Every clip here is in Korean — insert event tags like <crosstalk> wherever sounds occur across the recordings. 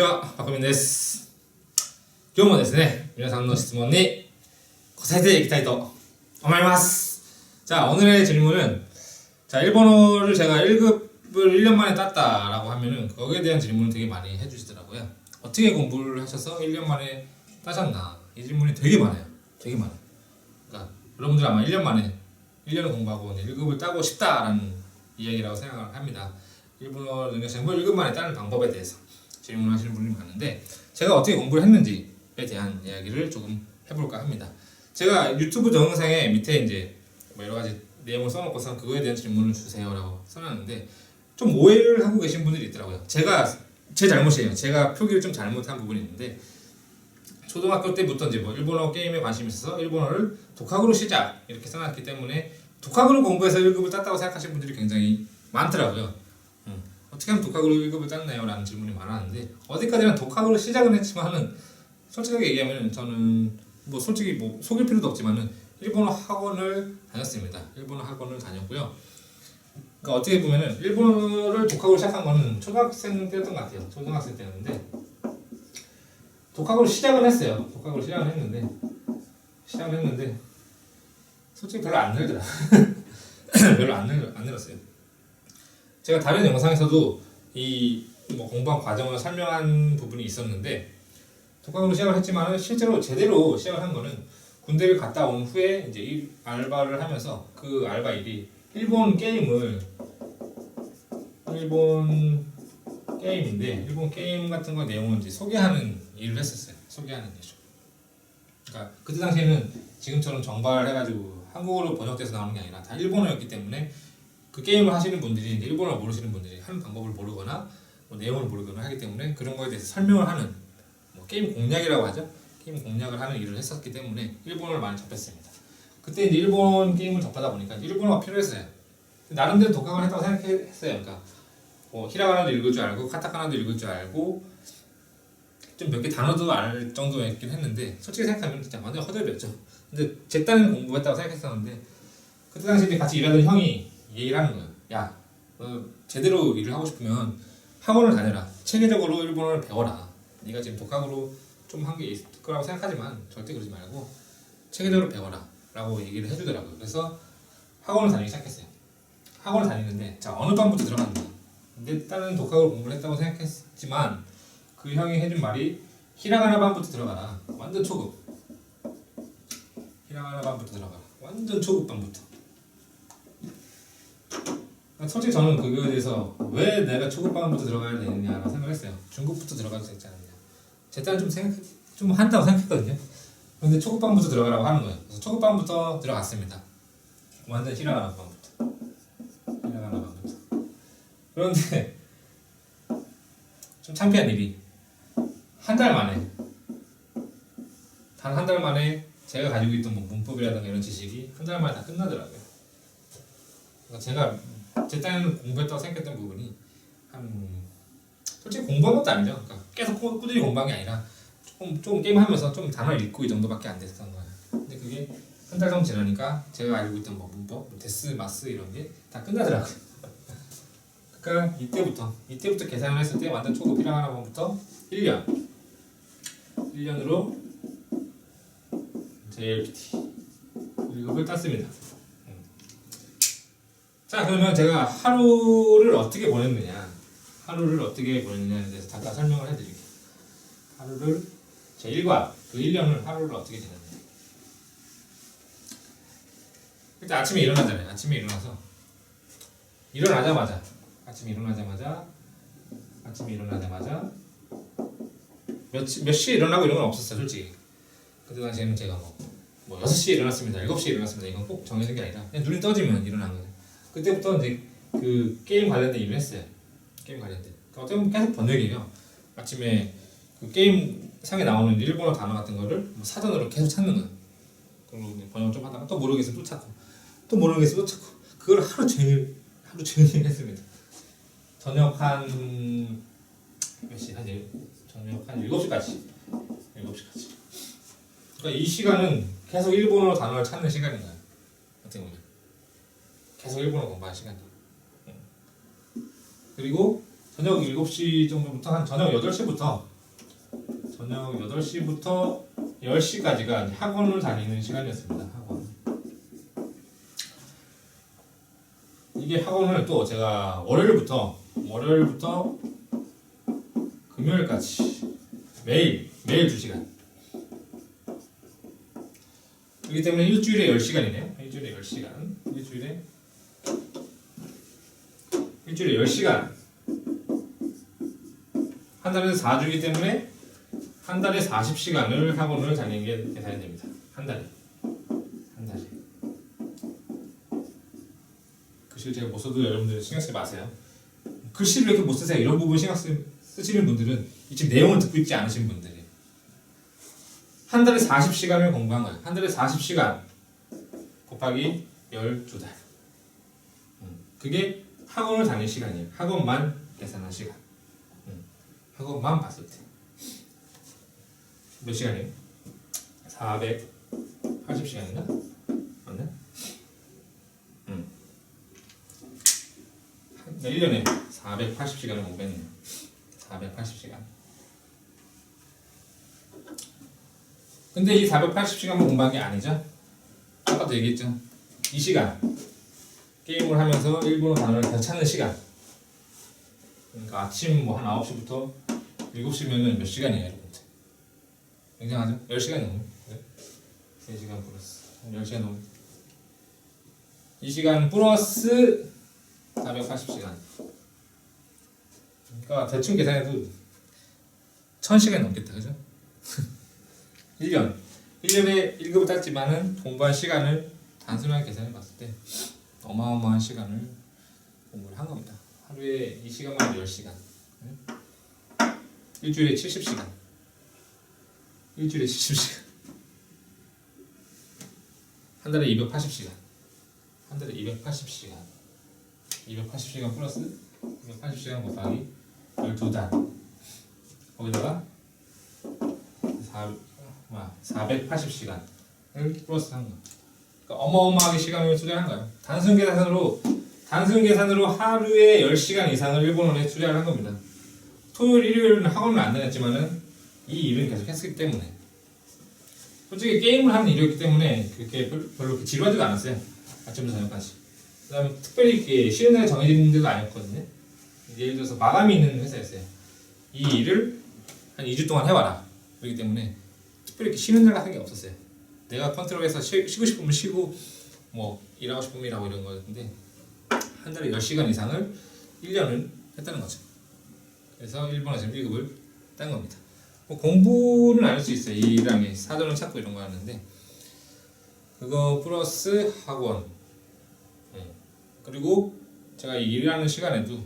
ちは、パコミンです。今日もですね、皆さんの質問に答えていきたいと思います. 자, 오늘의 질문은 자, 일본어를 제가 1급을 1년 만에 땄다라고 하면은 거기에 대한 질문을 되게 많이 해주시더라고요. 어떻게 공부를 하셔서 1년 만에 따셨나? 이 질문이 되게 많아요. 되게 많아요. 그러니까 여러분들 아마 1년 만에 1년을 공부하고 1급을 따고 싶다라는 이야기라고 생각을 합니다. 일본어 능력시험 1급 만에 따는 방법에 대해서 질문하시는 분이 많은데 제가 어떻게 공부를 했는지에 대한 이야기를 조금 해볼까 합니다. 제가 유튜브 동영상에 밑에 이제 뭐 여러 가지 내용을 써놓고서 그거에 대한 질문을 주세요라고 써놨는데 좀 오해를 하고 계신 분들이 있더라고요. 제가 제 잘못이에요. 제가 표기를 좀 잘못한 부분이 있는데 초등학교 때부터 이제 뭐 일본어 게임에 관심이 있어서 일본어를 독학으로 시작 이렇게 써놨기 때문에 독학으로 공부해서 1급을 땄다고 생각하시는 분들이 굉장히 많더라고요. 음, 어떻게 하면 독학으로 1급을 땄나요? 라는 질문이 많았는데 어디까지나 독학으로 시작은 했지만은 솔직하게 얘기하면 저는 뭐 솔직히 뭐 속일 필요도 없지만은 일본어 학원을 다녔습니다. 일본어 학원을 다녔고요. 그러니까 어떻게 보면은 일본어를 독학으로 시작한 거는 초등학생 때였던 것 같아요. 초등학생 때였는데 독학으로 시작은 했어요. 독학으로 시작은 했는데 시작은 했는데 솔직히 별로 안 늘더라. <laughs> 별로 안, 늘, 안 늘었어요. 제가 다른 영상에서도 이 뭐 공부한 과정을 설명한 부분이 있었는데 독학으로 시작을 했지만 실제로 제대로 시작을 한 거는 군대를 갔다 온 후에 이제 이 알바를 하면서 그 알바 일이 일본 게임을 일본 게임인데 일본 게임 같은 거 내용을 이제 소개하는 일을 했었어요. 소개하는 일. 그러니까 그때 당시에는 지금처럼 정발해가지고 한국어로 번역돼서 나오는 게 아니라 다 일본어였기 때문에 그 게임을 하시는 분들이 이제 일본어 모르시는 분들이 하는 방법을 모르거나 뭐 내용을 모르거나 하기 때문에 그런 거에 대해서 설명을 하는 뭐 게임 공략이라고 하죠. 게임 공략을 하는 일을 했었기 때문에 일본어를 많이 접했습니다. 그때 이제 일본 게임을 접하다 보니까 일본어가 필요했어요. 나름대로 독학을 했다고 생각했어요. 그러니까 뭐 히라가나도 읽을 줄 알고 카타카나도 읽을 줄 알고 좀 몇 개 단어도 알 정도였긴 했는데 솔직히 생각하면 진짜 완전 허접이었죠. 근데 제 딴에는 공부했다고 생각했었는데 그때 당시 같이 일하던 형이 얘기를 하는 거예요. 야, 너 제대로 일을 하고 싶으면 학원을 다녀라. 체계적으로 일본어를 배워라. 네가 지금 독학으로 좀 한 게 있을 거라고 생각하지만 절대 그러지 말고 체계적으로 배워라. 라고 얘기를 해주더라고요. 그래서 학원을 다니기 시작했어요. 학원을 다니는데 자 어느 반부터 들어갔나? 내 딸은 독학으로 공부를 했다고 생각했지만 그 형이 해준 말이 히라가나 반부터 들어가라. 완전 초급. 히라가나 반부터 들어가라. 완전 초급 반부터. 솔직히 저는 그거에 대해서 왜 내가 초급반부터 들어가야 되느냐라고 생각했어요. 중급부터 들어가도 되지 않느냐. 제 딴은 좀 생각 좀 한다고 생각했거든요. 근데 초급반부터 들어가라고 하는 거예요. 그래서 초급반부터 들어갔습니다. 완전 히라가나 반부터. 히라가나 반부터. 그런데 좀 창피한 일이 한 달 만에 단 한 달 만에 제가 가지고 있던 뭐 문법이라든가 이런 지식이 한 달 만에 다 끝나더라고요. 그러니까 제가 제 딴에는 공부했다고 생각했던 부분이 한 솔직히 공부한 것도 아니죠. 그러니까 계속 꾸- 꾸준히 공부한 게 아니라 조금 조금 게임하면서 좀 단어 읽고 이 정도밖에 안 됐던 거예요. 근데 그게 한 달 정도 지나니까 제가 알고 있던 뭐 문법, 뭐 데스, 마스 이런 게 다 끝나더라고요. <laughs> 그러니까 이때부터 이때부터 계산을 했을 때 완전 초급 히라가나 번부터 1년 1년으로 JLPT 1급을 땄습니다. 자 그러면 제가 하루를 어떻게 보냈느냐? 하루를 어떻게 보냈느냐에 대해서 잠깐 설명을 해드릴게요. 하루를 제 일과 그 1년을 하루를 어떻게 지냈냐? 일단 아침에 일어나잖아요. 아침에 일어나서 일어나자마자 아침에 일어나자마자 아침에 일어나자마자 몇, 시- 몇 시에 일어나고 이런 건 없었어요 솔직히. 그때 당시에는 제가 뭐, 뭐 6시에 일어났습니다. 7시에 일어났습니다. 이건 꼭 정해진 게 아니라 그냥 눈이 떠지면 일어난 거예요 그때부터 이제 그 게임 관련된 일을 했어요. 게임 관련된. 그러니까 어떻게 보면 계속 번역이에요. 아침에 그 게임 상에 나오는 일본어 단어 같은 거를 뭐 사전으로 계속 찾는 거예요. 그리고 번역 좀 하다가 또 모르겠으면 또 찾고 또 모르겠으면 또 찾고 그걸 하루 종일 하루 종일 <laughs> 했습니다. 저녁 한 몇 시? 한 일, 저녁 한 7시까지 7시까지 그러니까 이 시간은 계속 일본어 단어를 찾는 시간인 거예요. 어떻게 보면 계속 일본어 공부할 시간이에요. 응. 그리고 저녁 7시 정도부터 한 저녁 8시부터 저녁 8시부터 10시까지가 학원을 다니는 시간이었습니다. 학원. 이게 학원을 또 제가 월요일부터 월요일부터 금요일까지 매일 매일 2시간 그렇기 때문에 일주일에 10시간이네요. 일주일에 10시간. 일주일에 일주일에 10시간. 한 달에 4주이기 때문에 한 달에 40시간을 학원을 다니는 게 계산이 됩니다. 한 달에. 한 달에. 글씨를 제가 못 써도 여러분들 신경 쓰지 마세요. 글씨를 왜 이렇게 못 쓰세요? 이런 부분 신경 쓰, 쓰시는 분들은 이 지금 내용을 듣고 있지 않으신 분들이 한 달에 40시간을 공부한 거예요. 한 달에 40시간 곱하기 12달. 음, 그게 학원을 다닐 시간이에요. 학원만 계산한 시간. 음, 학원만 봤을 때. 몇 시간이에요? 480시간인가? 맞나? 음. 1년에 480시간을 공부했네요. 480시간. 근데 이 480시간만 공부한 게 아니죠? 아까도 얘기했죠? 이 시간 게임을 하면서 일본어 단어를 더 찾는 시간 그러니까 아침 뭐 한 9시부터 7시면은 몇 시간이에요 여러분들 굉장하죠? 10시간이 넘어요 네? 3시간 플러스 10시간 넘어요 이 시간 플러스 480시간 그러니까 대충 계산해도 1000시간이 넘겠다 그죠? 1년 1년에 1급을 땄지만은 공부한 시간을 단순하게 계산해 봤을 때 어마어마한 시간을 공부를 한 겁니다. 하루에 이 시간만 10시간. 일주일에 70시간. 일주일에 70시간. 한 달에 280시간. 한 달에 280시간. 280시간 플러스 280시간 곱하기 12달. 거기다가 4, 뭐야, 480시간을 플러스 한 거. 그러니까 어마어마하게 시간을 투자한 거예요. 단순 계산으로 단순 계산으로 하루에 10시간 이상을 일본어에 투자를 한 겁니다. 토요일, 일요일은 학원을 안 다녔지만은 이 일은 계속 했기 때문에 솔직히 게임을 하는 일이었기 때문에 그렇게 별- 별로 지루하지도 않았어요. 아침부터 저녁까지. 그다음에 특별히 쉬는 날이 정해진 데도 아니었거든요. 예를 들어서 마감이 있는 회사였어요. 이 일을 한 2주 동안 해와라. 그렇기 때문에 특별히 쉬는 날 같은 게 없었어요. 내가 컨트롤해서 쉬, 쉬고 싶으면 쉬고 뭐 일하고 싶으면 일하고 이런 거였는데 한 달에 10시간 이상을 1년을 했다는 거죠. 그래서 일본어 지금 1급을 딴 겁니다. 뭐 공부는 안할수 있어요. 이 일랑에 사전을 찾고 이런 거 하는데 그거 플러스 학원 예. 그리고 제가 이 일하는 시간에도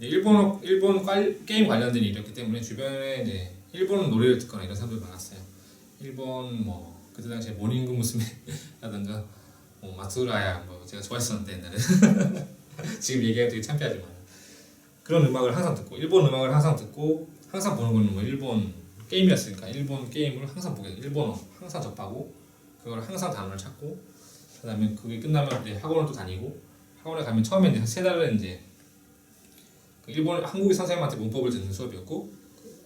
일본 관- 게임 관련된 일이었기 때문에 주변에 이제 일본 노래를 듣거나 이런 사람들 많았어요. 일본 뭐 그때 당시에 모닝구 무스메라든가 뭐 마츠우라야 뭐 제가 좋아했었는데 옛날에 <laughs> 지금 얘기하기 되게 창피하지만 그런 음악을 항상 듣고 일본 음악을 항상 듣고 항상 보는 거는 뭐 일본 게임이었으니까 일본 게임을 항상 보게 돼 일본어 항상 접하고 그걸 항상 단어를 찾고 그다음에 그게 끝나면 이제 학원을 또 다니고 학원에 가면 처음에 이제 세 달은 이제 그 일본 한국인 선생님한테 문법을 듣는 수업이었고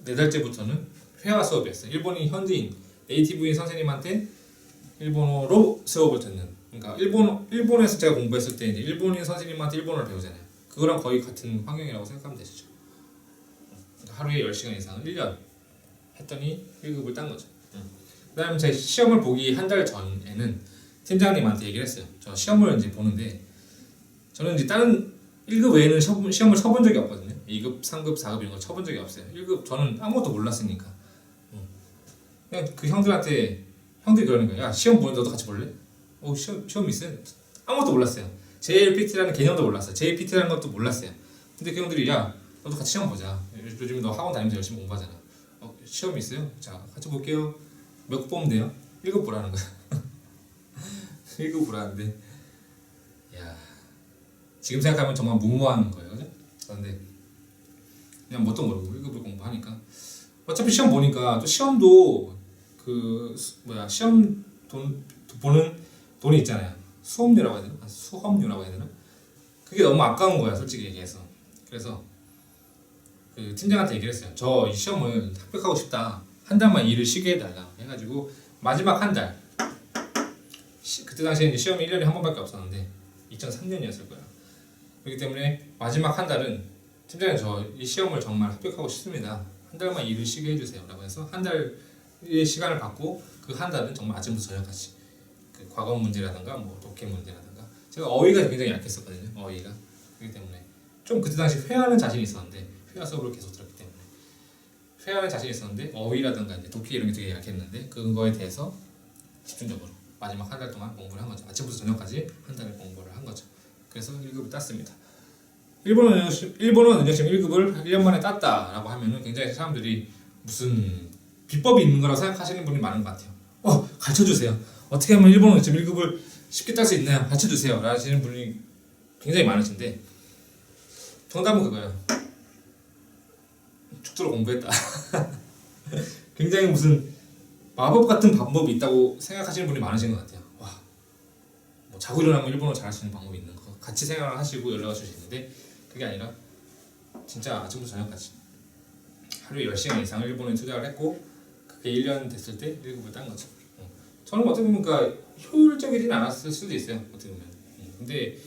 네 달째부터는 회화 수업이었어요. 일본인 현지인 네이티브인 선생님한테 일본어로 수업을 듣는. 그러니까 일본 일본에서 제가 공부했을 때 이제 일본인 선생님한테 일본어를 배우잖아요. 그거랑 거의 같은 환경이라고 생각하면 되시죠. 그러니까 하루에 10시간 이상을 1년 했더니 1급을 딴 거죠. 그다음에 제 시험을 보기 한 달 전에는 팀장님한테 얘기를 했어요. 저 시험을 이제 보는데 저는 이제 다른 1급 외에는 시험, 시험을 쳐본 적이 없거든요. 2급, 3급, 4급 이런 거 쳐본 적이 없어요. 1급 저는 아무것도 몰랐으니까. 음. 그냥 그 형들한테 형들이 그러는 거야. 야, 시험 보는 너도 같이 볼래? 어, 시험, 시험 있어요? 아무것도 몰랐어요. JLPT라는 개념도 몰랐어요. JPT라는 것도 몰랐어요. 근데 그 형들이 야, 너도 같이 시험 보자. 요즘 너 학원 다니면서 열심히 공부하잖아. 어, 시험 있어요? 자, 같이 볼게요. 몇급 보면 돼요? 1급 보라는 거야. <laughs> 1급 보라는데 야 지금 생각하면 정말 무모한 거예요, 그죠? 그런데 그냥 뭣도 모르고 1급을 공부하니까 어차피 시험 보니까 또 시험도 그 수- 뭐야 시험 돈 보는 돈이 있잖아요. 수업료라고 해야 되나? 아, 수업료라고 해야 되나? 그게 너무 아까운 거야, 솔직히 얘기해서. 그래서 그 팀장한테 얘기를 했어요. 저 이 시험을 합격하고 싶다. 한 달만 일을 쉬게 해달라 해가지고 마지막 한 달. 시- 그때 당시에 시험이 1년에 한 번밖에 없었는데 2003년이었을 거야. 그렇기 때문에 마지막 한 달은 팀장님 저 이 시험을 정말 합격하고 싶습니다. 한 달만 일을 쉬게 해주세요 라고 해서 한 달의 시간을 받고 그 한 달은 정말 아침부터 저녁까지 그 과거 문제라든가 뭐 독해 문제라든가 제가 어휘가 굉장히 약했었거든요. 어휘가 그렇기 때문에 좀 그때 당시 회화는 자신 있었는데 회화 수업을 계속 들었기 때문에 회화는 자신 있었는데 어휘라든가 이제 독해 이런 게 되게 약했는데 그거에 대해서 집중적으로 마지막 한 달 동안 공부를 한 거죠. 아침부터 저녁까지 한 달을 공부를 한 거죠. 그래서 1급을 땄습니다. 일본어 능력시, 일본어 능력심 1급을 1년 만에 땄다라고 하면은 굉장히 사람들이 무슨 비법이 있는 거라고 생각하시는 분이 많은 것 같아요. 어, 가르쳐 주세요. 어떻게 하면 일본어 능력심 1급을 쉽게 딸 수 있나요? 가르쳐 주세요. 라시는 분이 굉장히 많으신데 정답은 그거예요. 죽도록 공부했다. <laughs> 굉장히 무슨 마법 같은 방법이 있다고 생각하시는 분이 많으신 것 같아요. 와, 뭐 자고 일어나면 일본어 잘할 수 있는 방법이 있는 거. 같이 생각을 하시고 연락을 주시는데 그게 아니라 진짜 아침부터 저녁까지 하루에 10시간 이상을 일본어에 투자를 했고 1년 됐을 때 1급을 딴 거죠. 어. 저는 어떻게 보면 그러니까 효율적이진 않았을 수도 있어요. 어떻게 보면. 음, 근데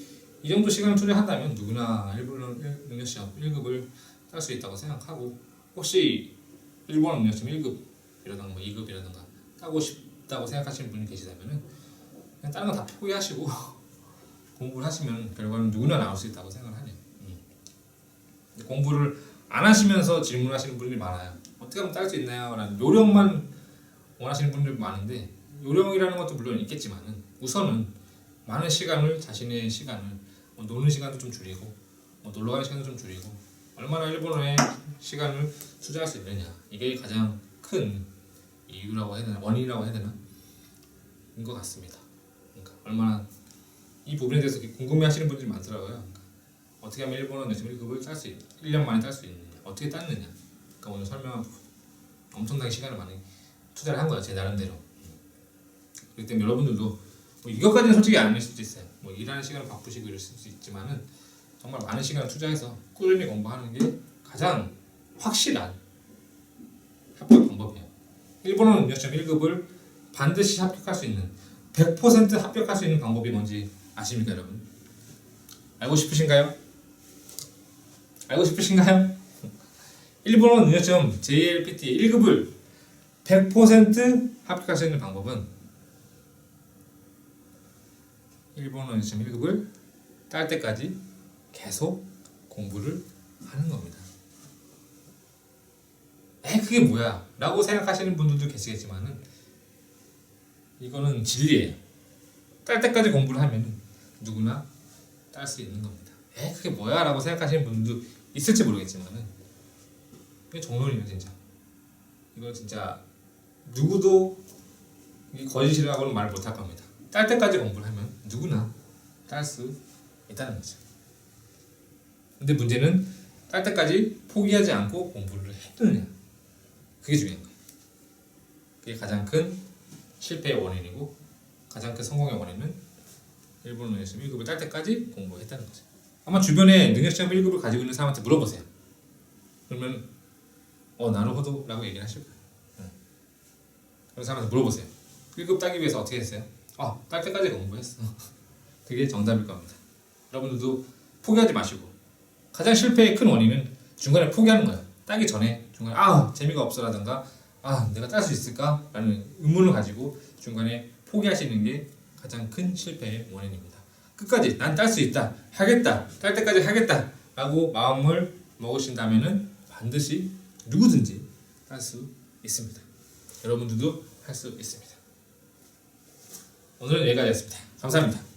이 정도 시간을 투자한다면 누구나 일본어 능력 시험 1급을 딸 수 있다고 생각하고 혹시 일본어 능력 시험 1급이라든가 뭐 2급이라든가 따고 싶다고 생각하시는 분이 계시다면은 그냥 다른 거 다 포기하시고 <laughs> 공부를 하시면 결과는 누구나 나올 수 있다고 생각을 하네요. 공부를 안 하시면서 질문하시는 분들이 많아요. 어떻게 하면 딸 수 있나요? 라는 요령만 원하시는 분들이 많은데 요령이라는 것도 물론 있겠지만은 우선은 많은 시간을 자신의 시간을 뭐 노는 시간도 좀 줄이고 뭐 놀러 가는 시간도 좀 줄이고 얼마나 일본어에 시간을 투자할 수 있느냐 이게 가장 큰 이유라고 해야 되나 원인이라고 해야 되나 인 것 같습니다. 그러니까 얼마나 이 부분에 대해서 궁금해하시는 분들이 많더라고요. 그러니까 어떻게 하면 일본어 내신 1급을 딸수 있, 1년 만에 딸 수 있느냐, 어떻게 땄느냐. 그러니까 오늘 설명한 부분 엄청나게 시간을 많이 투자를 한 거예요, 제 나름대로. 그렇기 때문에 여러분들도 뭐 이것까지는 솔직히 아닐 수도 있어요. 뭐 일하는 시간을 바쁘시고 이럴 수도 있지만은 정말 많은 시간을 투자해서 꾸준히 공부하는 게 가장 확실한 합격 방법이에요. 일본어 능력 시험 1급을 반드시 합격할 수 있는 100% 합격할 수 있는 방법이 뭔지 아십니까, 여러분? 알고 싶으신가요? 알고 싶으신가요? 일본어 능력 시험 JLPT 1급을 100% 합격할 수 있는 방법은 일본어 시험 1급을 딸 때까지 계속 공부를 하는 겁니다. 에 그게 뭐야? 라고 생각하시는 분들도 계시겠지만은 이거는 진리예요. 딸 때까지 공부를 하면 누구나 딸 수 있는 겁니다. 에 그게 뭐야? 라고 생각하시는 분들도 있을지 모르겠지만은 이게 정론이에요 진짜. 이거 진짜 누구도 이 거짓이라고는 말 못할 겁니다. 딸 때까지 공부를 하면 누구나 딸 수 있다는 거죠. 근데 문제는 딸 때까지 포기하지 않고 공부를 했느냐. 그게 중요한 거예요. 그게 가장 큰 실패의 원인이고 가장 큰 성공의 원인은 일본어 능력시험 1급을 딸 때까지 공부했다는 거죠. 아마 주변에 능력시험 1급을 가지고 있는 사람한테 물어보세요. 그러면 어 나루호도라고 얘기를 하실 거예요. 응. 그런 사람한테 물어보세요. 1급 따기 위해서 어떻게 했어요? 아, 딸 때까지 공부했어. <laughs> 그게 정답일 겁니다. 여러분들도 포기하지 마시고 가장 실패의 큰 원인은 중간에 포기하는 거예요. 따기 전에 중간에 아 재미가 없어라든가 아 내가 딸 수 있을까라는 의문을 가지고 중간에 포기하시는 게 가장 큰 실패의 원인입니다. 끝까지 난 딸 수 있다 하겠다 딸 때까지 하겠다라고 마음을 먹으신다면은 반드시 누구든지 딸수 있습니다. 여러분들도 할 수 있습니다. 오늘은 여기까지였습니다. 감사합니다.